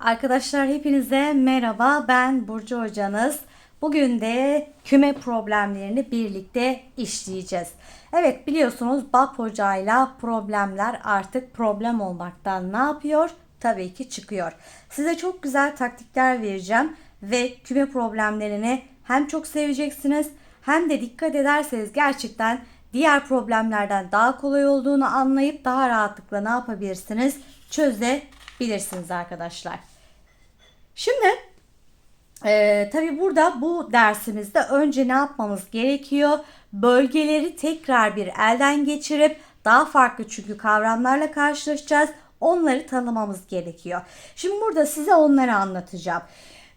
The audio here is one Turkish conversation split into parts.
Arkadaşlar hepinize merhaba. Ben Burcu hocanız. Bugün de küme problemlerini birlikte işleyeceğiz. Evet biliyorsunuz BAP hocayla problemler artık problem olmaktan ne yapıyor? Tabii ki çıkıyor. Size çok güzel taktikler vereceğim ve küme problemlerini hem çok seveceksiniz hem de dikkat ederseniz gerçekten diğer problemlerden daha kolay olduğunu anlayıp daha rahatlıkla ne yapabilirsiniz? Çözebilirsiniz arkadaşlar. Şimdi e, tabii burada bu dersimizde önce ne yapmamız gerekiyor? Bölgeleri tekrar bir elden geçirip daha farklı çünkü kavramlarla karşılaşacağız. Onları tanımamız gerekiyor. Şimdi burada size onları anlatacağım.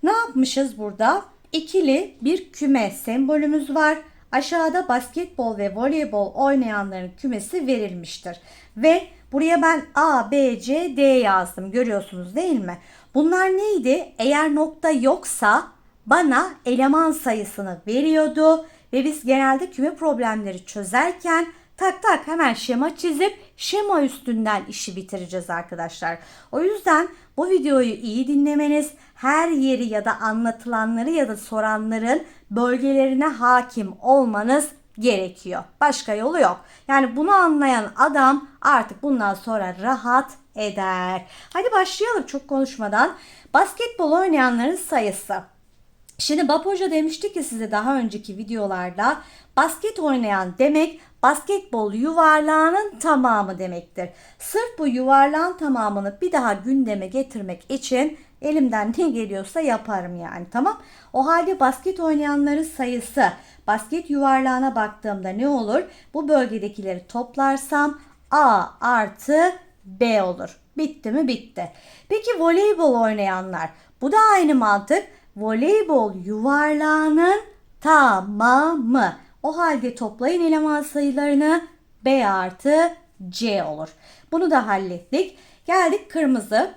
Ne yapmışız burada? İkili bir küme sembolümüz var. Aşağıda basketbol ve voleybol oynayanların kümesi verilmiştir. Ve buraya ben A, B, C, D yazdım. Görüyorsunuz değil mi? Bunlar neydi? Eğer nokta yoksa bana eleman sayısını veriyordu ve biz genelde küme problemleri çözerken tak tak hemen şema çizip şema üstünden işi bitireceğiz arkadaşlar. O yüzden bu videoyu iyi dinlemeniz, her yeri ya da anlatılanları ya da soranların bölgelerine hakim olmanız gerekiyor. Başka yolu yok. Yani bunu anlayan adam artık bundan sonra rahat eder. Hadi başlayalım çok konuşmadan. Basketbol oynayanların sayısı. Şimdi Bap Hoca demişti ki size daha önceki videolarda basket oynayan demek basketbol yuvarlağının tamamı demektir. Sırf bu yuvarlağın tamamını bir daha gündeme getirmek için elimden ne geliyorsa yaparım yani tamam. O halde basket oynayanların sayısı basket yuvarlağına baktığımda ne olur? Bu bölgedekileri toplarsam A artı B olur. Bitti mi? Bitti. Peki voleybol oynayanlar. Bu da aynı mantık. Voleybol yuvarlağının tamamı. O halde toplayın eleman sayılarını B artı C olur. Bunu da hallettik. Geldik kırmızı.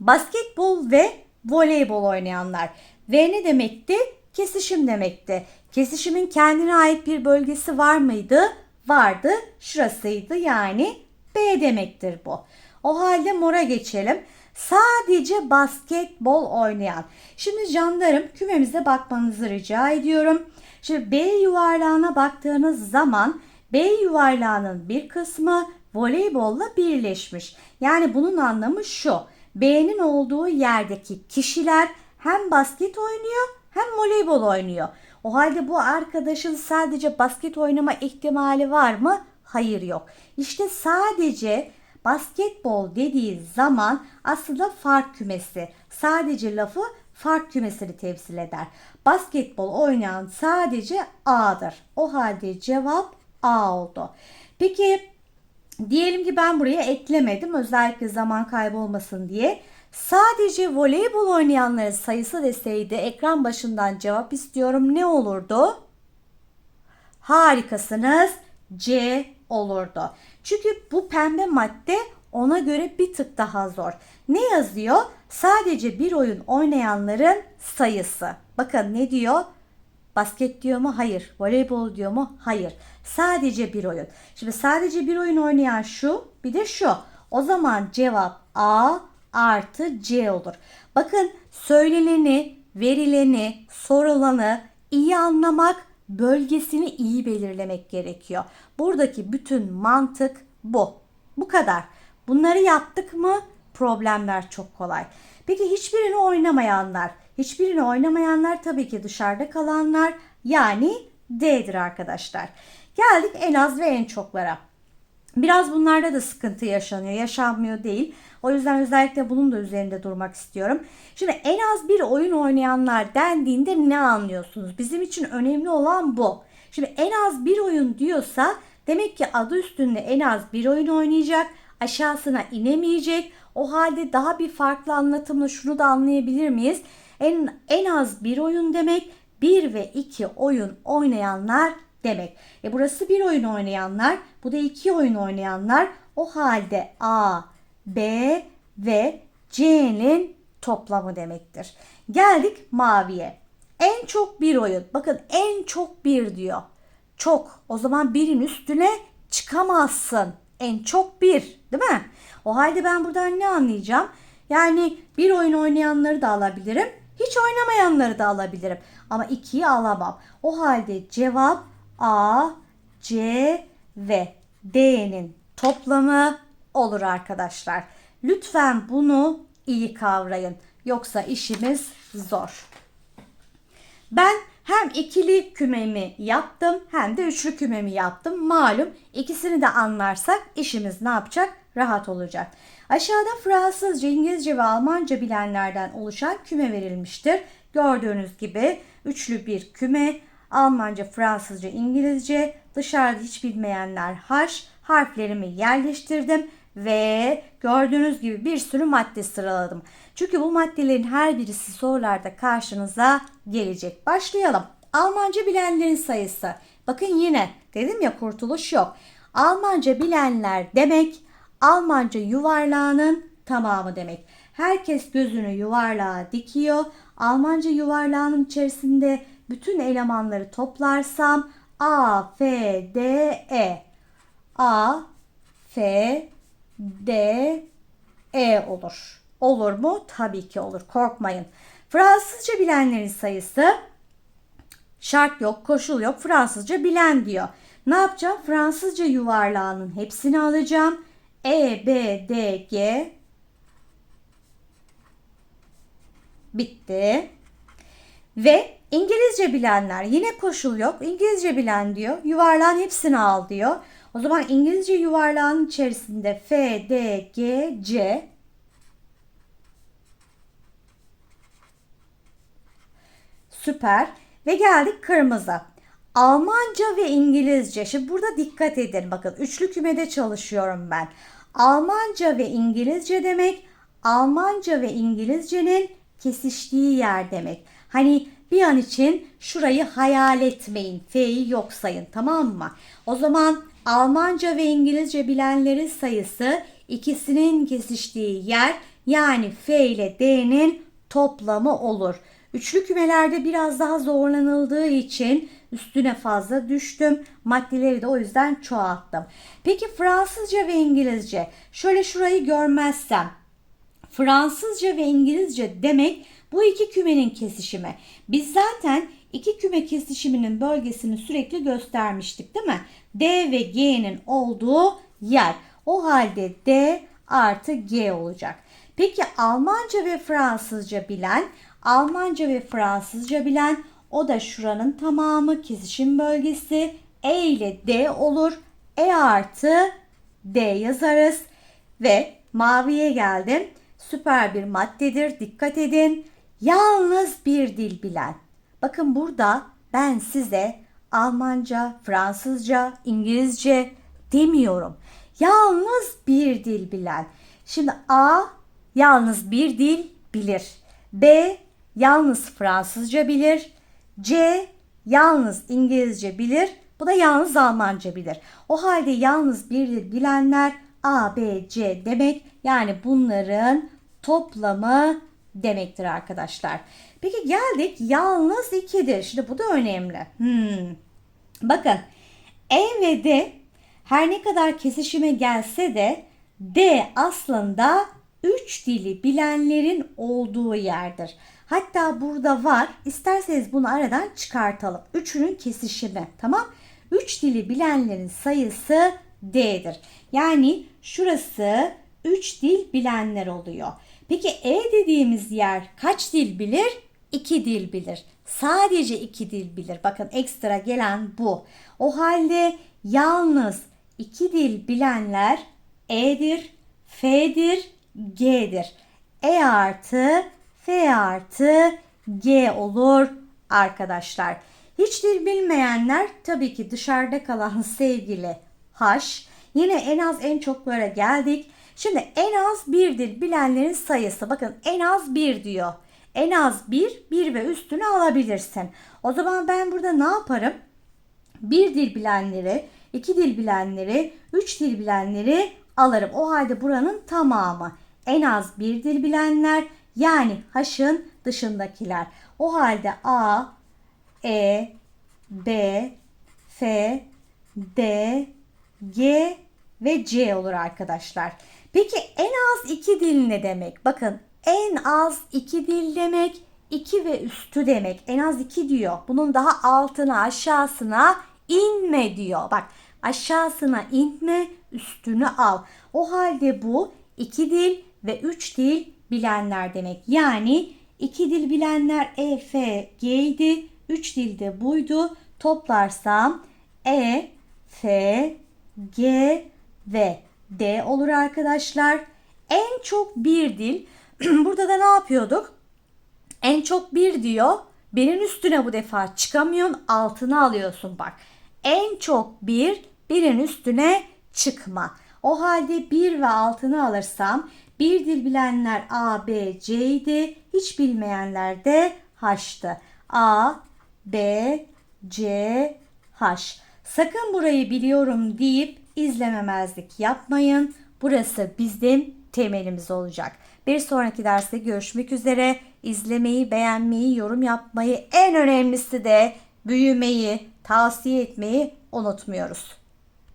Basketbol ve voleybol oynayanlar. V ne demekti? Kesişim demekti. Kesişimin kendine ait bir bölgesi var mıydı? Vardı. Şurasıydı yani B demektir bu. O halde mora geçelim. Sadece basketbol oynayan. Şimdi canlarım kümemize bakmanızı rica ediyorum. Şimdi B yuvarlağına baktığınız zaman B yuvarlağının bir kısmı voleybolla birleşmiş. Yani bunun anlamı şu. B'nin olduğu yerdeki kişiler hem basket oynuyor hem voleybol oynuyor. O halde bu arkadaşın sadece basket oynama ihtimali var mı? Hayır yok. İşte sadece basketbol dediği zaman aslında fark kümesi. Sadece lafı fark kümesini temsil eder. Basketbol oynayan sadece A'dır. O halde cevap A oldu. Peki diyelim ki ben buraya eklemedim özellikle zaman kaybolmasın diye. Sadece voleybol oynayanların sayısı deseydi ekran başından cevap istiyorum ne olurdu? Harikasınız. C olurdu. Çünkü bu pembe madde ona göre bir tık daha zor. Ne yazıyor? Sadece bir oyun oynayanların sayısı. Bakın ne diyor? Basket diyor mu? Hayır. Voleybol diyor mu? Hayır. Sadece bir oyun. Şimdi sadece bir oyun oynayan şu, bir de şu. O zaman cevap A artı C olur. Bakın söyleneni, verileni, sorulanı iyi anlamak, bölgesini iyi belirlemek gerekiyor. Buradaki bütün mantık bu. Bu kadar. Bunları yaptık mı problemler çok kolay. Peki hiçbirini oynamayanlar, hiçbirini oynamayanlar tabii ki dışarıda kalanlar yani D'dir arkadaşlar. Geldik en az ve en çoklara. Biraz bunlarda da sıkıntı yaşanıyor, yaşanmıyor değil. O yüzden özellikle bunun da üzerinde durmak istiyorum. Şimdi en az bir oyun oynayanlar dendiğinde ne anlıyorsunuz? Bizim için önemli olan bu. Şimdi en az bir oyun diyorsa demek ki adı üstünde en az bir oyun oynayacak, aşağısına inemeyecek. O halde daha bir farklı anlatımla şunu da anlayabilir miyiz? En, en az bir oyun demek bir ve iki oyun oynayanlar demek. E burası bir oyun oynayanlar, bu da iki oyun oynayanlar. O halde A, B ve C'nin toplamı demektir. Geldik maviye. En çok bir oyun. Bakın en çok bir diyor. Çok. O zaman birin üstüne çıkamazsın. En çok bir. Değil mi? O halde ben buradan ne anlayacağım? Yani bir oyun oynayanları da alabilirim. Hiç oynamayanları da alabilirim. Ama ikiyi alamam. O halde cevap A, C ve D'nin toplamı olur arkadaşlar. Lütfen bunu iyi kavrayın. Yoksa işimiz zor. Ben hem ikili kümemi yaptım hem de üçlü kümemi yaptım. Malum ikisini de anlarsak işimiz ne yapacak? Rahat olacak. Aşağıda Fransızca, İngilizce ve Almanca bilenlerden oluşan küme verilmiştir. Gördüğünüz gibi üçlü bir küme. Almanca, Fransızca, İngilizce. Dışarıda hiç bilmeyenler H. Harflerimi yerleştirdim ve gördüğünüz gibi bir sürü madde sıraladım. Çünkü bu maddelerin her birisi sorularda karşınıza gelecek. Başlayalım. Almanca bilenlerin sayısı. Bakın yine dedim ya kurtuluş yok. Almanca bilenler demek Almanca yuvarlağının tamamı demek. Herkes gözünü yuvarlağa dikiyor. Almanca yuvarlağının içerisinde bütün elemanları toplarsam A, F, D, E. A, F, D, E olur. Olur mu? Tabii ki olur. Korkmayın. Fransızca bilenlerin sayısı şart yok, koşul yok. Fransızca bilen diyor. Ne yapacağım? Fransızca yuvarlağının hepsini alacağım. E, B, D, G bitti. Ve İngilizce bilenler yine koşul yok. İngilizce bilen diyor. Yuvarlağın hepsini al diyor. O zaman İngilizce yuvarlağın içerisinde F, D, G, C Süper. Ve geldik kırmızı. Almanca ve İngilizce. Şimdi burada dikkat edin. Bakın üçlü kümede çalışıyorum ben. Almanca ve İngilizce demek Almanca ve İngilizcenin kesiştiği yer demek. Hani bir an için şurayı hayal etmeyin. F'yi yok sayın tamam mı? O zaman Almanca ve İngilizce bilenlerin sayısı ikisinin kesiştiği yer yani F ile D'nin toplamı olur. Üçlü kümelerde biraz daha zorlanıldığı için üstüne fazla düştüm. Maddeleri de o yüzden çoğalttım. Peki Fransızca ve İngilizce. Şöyle şurayı görmezsem. Fransızca ve İngilizce demek bu iki kümenin kesişimi. Biz zaten iki küme kesişiminin bölgesini sürekli göstermiştik değil mi? D ve G'nin olduğu yer. O halde D artı G olacak. Peki Almanca ve Fransızca bilen, Almanca ve Fransızca bilen o da şuranın tamamı kesişim bölgesi. E ile D olur. E artı D yazarız. Ve maviye geldim. Süper bir maddedir. Dikkat edin. Yalnız bir dil bilen. Bakın burada ben size Almanca, Fransızca, İngilizce demiyorum. Yalnız bir dil bilen. Şimdi A yalnız bir dil bilir. B yalnız Fransızca bilir. C yalnız İngilizce bilir. Bu da yalnız Almanca bilir. O halde yalnız bir dil bilenler A, B, C demek. Yani bunların toplamı demektir arkadaşlar. Peki geldik yalnız ikidir. Şimdi bu da önemli. Hmm. Bakın E ve D her ne kadar kesişime gelse de D aslında üç dili bilenlerin olduğu yerdir. Hatta burada var. İsterseniz bunu aradan çıkartalım. Üçünün kesişimi. Tamam. Üç dili bilenlerin sayısı D'dir. Yani şurası üç dil bilenler oluyor. Peki E dediğimiz yer kaç dil bilir? İki dil bilir. Sadece iki dil bilir. Bakın ekstra gelen bu. O halde yalnız iki dil bilenler E'dir, F'dir, G'dir. E artı F artı G olur arkadaşlar. Hiç dil bilmeyenler tabii ki dışarıda kalan sevgili H. Yine en az en çoklara geldik. Şimdi en az bir dil bilenlerin sayısı. Bakın en az bir diyor. En az bir, bir ve üstünü alabilirsin. O zaman ben burada ne yaparım? Bir dil bilenleri, iki dil bilenleri, üç dil bilenleri alırım. O halde buranın tamamı. En az bir dil bilenler yani H'ın dışındakiler. O halde A, E, B, F, D, G ve C olur arkadaşlar. Peki en az iki dil ne demek? Bakın en az iki dil demek 2 ve üstü demek. En az 2 diyor. Bunun daha altına aşağısına inme diyor. Bak aşağısına inme üstünü al. O halde bu 2 dil ve 3 dil bilenler demek. Yani 2 dil bilenler E, F, G idi. 3 dil de buydu. Toplarsam E, F, G ve D olur arkadaşlar. En çok bir dil. Burada da ne yapıyorduk? En çok bir diyor. Birin üstüne bu defa çıkamıyorsun. Altına alıyorsun bak. En çok bir birin üstüne çıkma. O halde bir ve altını alırsam bir dil bilenler A, B, C idi. Hiç bilmeyenler de H'tı. A, B, C, H. Sakın burayı biliyorum deyip izlememezlik yapmayın. Burası bizim temelimiz olacak. Bir sonraki derste görüşmek üzere. İzlemeyi, beğenmeyi, yorum yapmayı, en önemlisi de büyümeyi, tavsiye etmeyi unutmuyoruz.